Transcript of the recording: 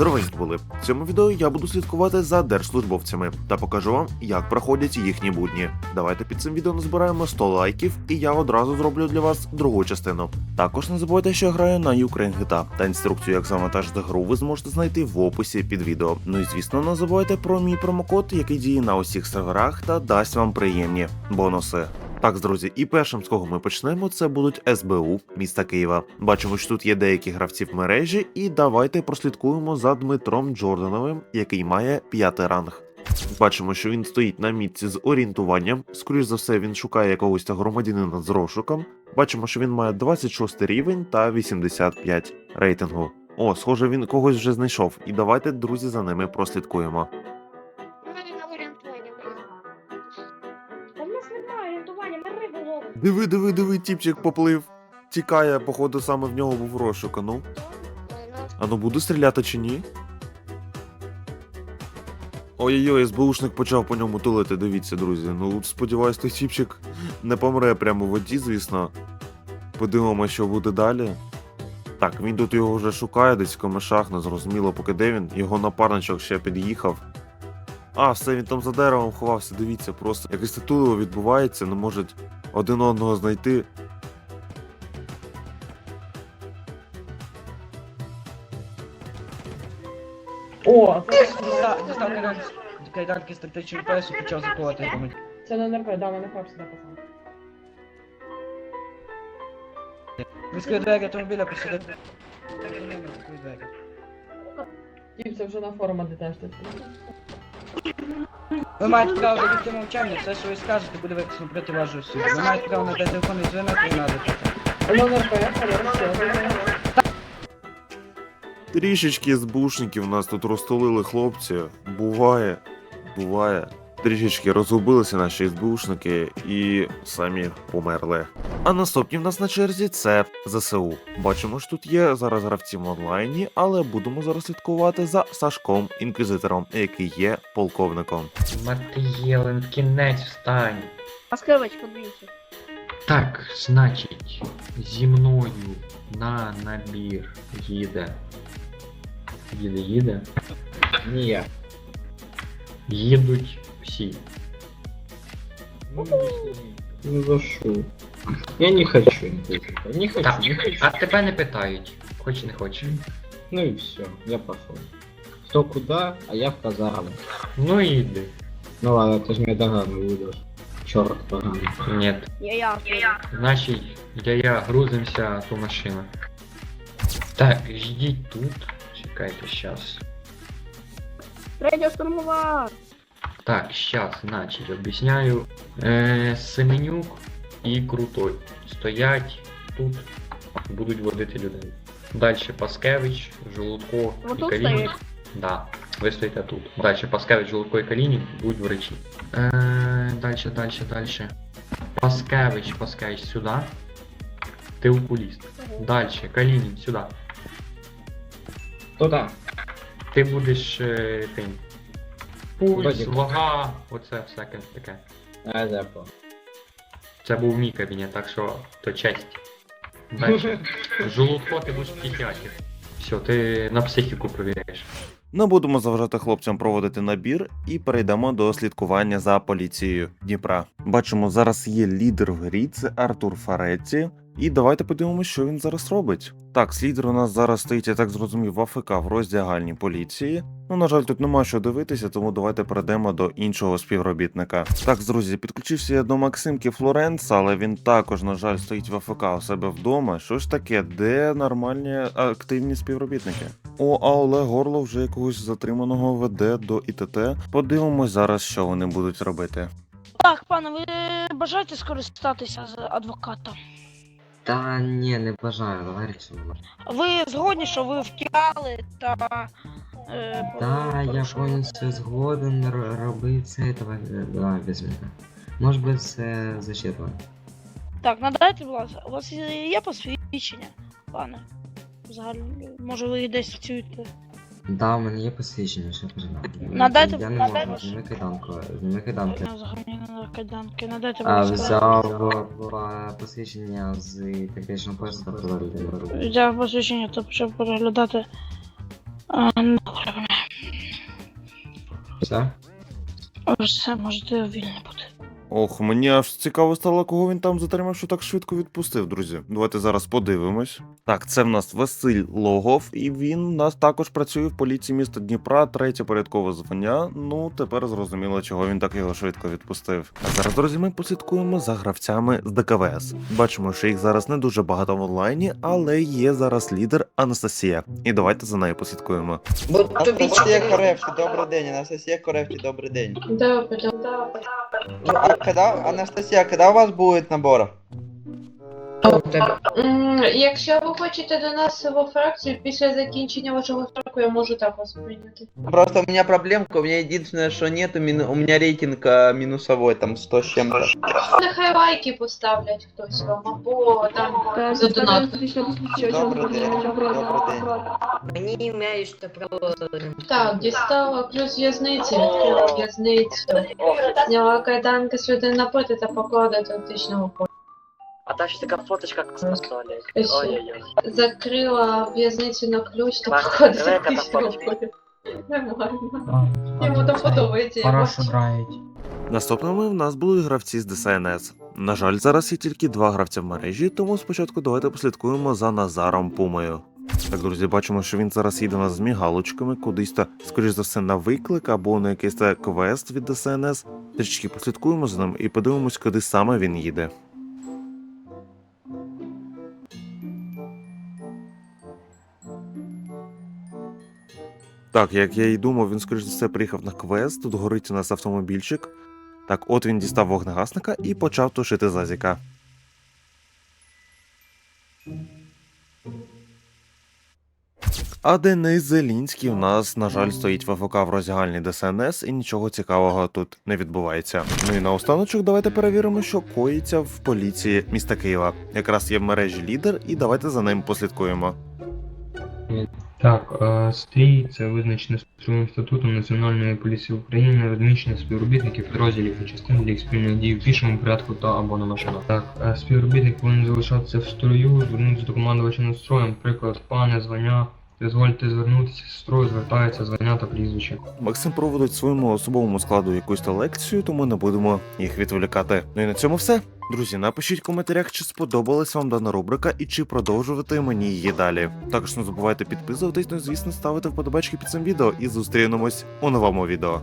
Здоровенькі були. В цьому відео я буду слідкувати за держслужбовцями та покажу вам, як проходять їхні будні. Давайте під цим відео назбираємо 100 лайків, і я одразу зроблю для вас другу частину. Також не забувайте, що я граю на Ukraine GTA, та інструкцію, як завантажити гру, ви зможете знайти в описі під відео. Ну і звісно, не забувайте про мій промокод, який діє на усіх серверах та дасть вам приємні бонуси. Так, друзі, і першим, з кого ми почнемо, це будуть СБУ міста Києва. Бачимо, що тут є деякі гравці в мережі, і давайте прослідкуємо за Дмитром Джордановим, який має п'ятий ранг. Бачимо, що він стоїть на мітці з орієнтуванням. Скоріш за все, він шукає якогось та громадянина з розшуком. Бачимо, що він має 26 рівень та 85 рейтингу. О, схоже, він когось вже знайшов. І давайте, друзі, за ними прослідкуємо. Диви, диви, диви, тіпчик поплив. Тікає, походу, саме в нього був розшук. А ну. Ну, ну буду стріляти чи ні? Ой-ой-ой, СБУшник почав по ньому тулити, дивіться, друзі. Ну, сподіваюсь, той чіпчик не помре прямо в воді, звісно. Подивимося, що буде далі. Так, він тут його вже шукає, десь в комишах, не зрозуміло, поки де він. Його напарничок ще під'їхав. А, все, він там за деревом ховався, дивіться, просто якесь татуло відбувається, не можуть один одного знайти. О, дістав кайданки, кайданки з тактичної пресу, почав закувати це не НРП, да, мене хлопці написав. Відкрив двері автомобіля, посадив. двері. Тіп, вже на форумах детештиться. Ви маєте право завести мовчання, все, що ви скажете, буде виписано проти вашого. Ви маєте право на телефонний дзвінок і надати. Трішечки збушників нас тут розтулили хлопці. Буває, буває. Трішечки розгубилися наші СБУшники і самі померли. А наступні в нас на черзі це ЗСУ. Бачимо, що тут є зараз гравці в онлайні, але будемо зараз слідкувати за Сашком Інквізитором, який є полковником. Матиєлен, кінець встань. Паскевич, подивіться. Так, значить, зі мною на набір їде. Їде, їде. Ні. Їдуть всі. Ну за что? Я не хочу, не хочу. Не хочу, Так, не хочу. а тебе не питають. Хоч не хочеш. Ну и все, я пошел. Кто куда, а я в казарму. Ну іди. Ну ладно, ты же мне догану выдашь. Черт поганый. Ні. Я я. Значить, я, я грузимося ту машину. Так, ждіть тут. Чекайте, щас. Третя штурмова. Так, сейчас, значить, об'ясняю. Е, Семенюк і Крутой стоять тут, будуть водити людей. Далі Паскевич, Жолудко і Отут Калінін. стоять. Да, ви стоїте тут. Далі Паскевич, Жолудко і Калінін будуть в речі. Е, далі, далі, далі. Паскевич, Паскевич сюди. Ти окуліст. Далі, Калінін сюди. Туда. Ти будеш е, тим. Пульс, вага, оце всяке таке. А понял. Це був мій кабінет, так що то честь. Дальше. Жолудко ти будеш психіатр. Все, ти на психіку провіряєш. Не будемо заважати хлопцям проводити набір і перейдемо до слідкування за поліцією Дніпра. Бачимо, зараз є лідер в грі, це Артур Фаретті. І давайте подивимося, що він зараз робить. Так, лідер у нас зараз стоїть, я так зрозумів, в АФК в роздягальні поліції. Ну, на жаль, тут нема що дивитися, тому давайте перейдемо до іншого співробітника. Так, друзі, підключився я до Максимки Флоренса, але він також, на жаль, стоїть в АФК у себе вдома. Що ж таке, де нормальні активні співробітники? О, а Олег Горлов вже якогось затриманого веде до ІТТ. Подивимось зараз, що вони будуть робити. Так, пане, ви бажаєте скористатися з адвоката? Та ні, не бажаю, говори, що було. Ви згодні, що ви втікали та. Е, Да, я порушили? повністю згоден р- робити це, давай, давай без мене. Може би це зачитувати. Так, надайте, будь ласка, у вас є посвідчення, пане? Взагалі, може ви десь вчуєте? Да, у мене є посвідчення, що пожалуйста. Надайте- Я не надайте. можу, зніми кайданку, зніми кайданки. Я взагалі не на кайданки, надайте, будь ласка. взяв е, посвідчення з тактичного поясу та. Взяв посвідчення та почав переглядати. А. Все? Все, можете вільні бути. Ох, мені аж цікаво стало, кого він там затримав, що так швидко відпустив, друзі. Давайте зараз подивимось. Так, це в нас Василь Логов, і він у нас також працює в поліції міста Дніпра, третє порядкове звання. Ну, тепер зрозуміло, чого він так його швидко відпустив. А зараз, друзі, ми послідкуємо за гравцями з ДКВС. Бачимо, що їх зараз не дуже багато в онлайні, але є зараз лідер Анастасія. І давайте за нею послідкуємо. Анастасія Коревська, добрий день. Анастасія Коревська, добрий день. Добре, добре. Когда, Анастасия, когда у вас будет набор? М, Якщо ви хочете до нас в фракцію після закінчення вашого строку, я можу так вас прийняти. Просто у меня проблемка, у меня единственное, что нету, мину- у меня рейтинг а, минусовой, там 100 с чем-то. Нехай лайки поставлять хтось вам, або там за донат. Добрий день, добрий день. Мені маєш та право. Так, дістала ключ в'язниці, відкрила в'язницю, зняла кайданки з людей напроти та поклала до тактичного поля. А та ще така фоточка поставлять. Ось. Ой-ой-ой. Закрила в'язницю на ключ та тактичного катапультик. поля. Нормально. Йому там подобається, я бачу. Наступними в нас були гравці з ДСНС. На жаль, зараз є тільки два гравця в мережі, тому спочатку давайте послідкуємо за Назаром Пумою. Так, друзі, бачимо, що він зараз їде у нас з мігалочками, кудись та, скоріш за все, на виклик або на якийсь та квест від ДСНС. Трішки послідкуємо за ним і подивимось, куди саме він їде. Так, як я і думав, він скоріш за все приїхав на квест. Тут горить у нас автомобільчик. Так, от він дістав вогнегасника і почав тушити зазіка. А Денис Зелінський у нас, на жаль, стоїть в АФК в роздягальні ДСНС і нічого цікавого тут не відбувається. Ну і наостаночок давайте перевіримо, що коїться в поліції міста Києва. Якраз є в мережі лідер, і давайте за ним послідкуємо. Так, е, стрій це визначено структурним статутом Національної поліції України, розміщення співробітників підрозділів і частин для їх спільних дії в пішому порядку та або на машинах. Так, е, співробітник повинен залишатися в строю, звернутися до командувача настроєм, приклад, пане, звання, дозвольте звернутися з строю, звертається звання та прізвище. Максим проводить своєму особовому складу якусь та лекцію, тому не будемо їх відволікати. Ну і на цьому все. Друзі, напишіть в коментарях, чи сподобалась вам дана рубрика і чи продовжувати мені її далі. Також не забувайте підписуватись, ну і звісно ставити вподобачки під цим відео і зустрінемось у новому відео.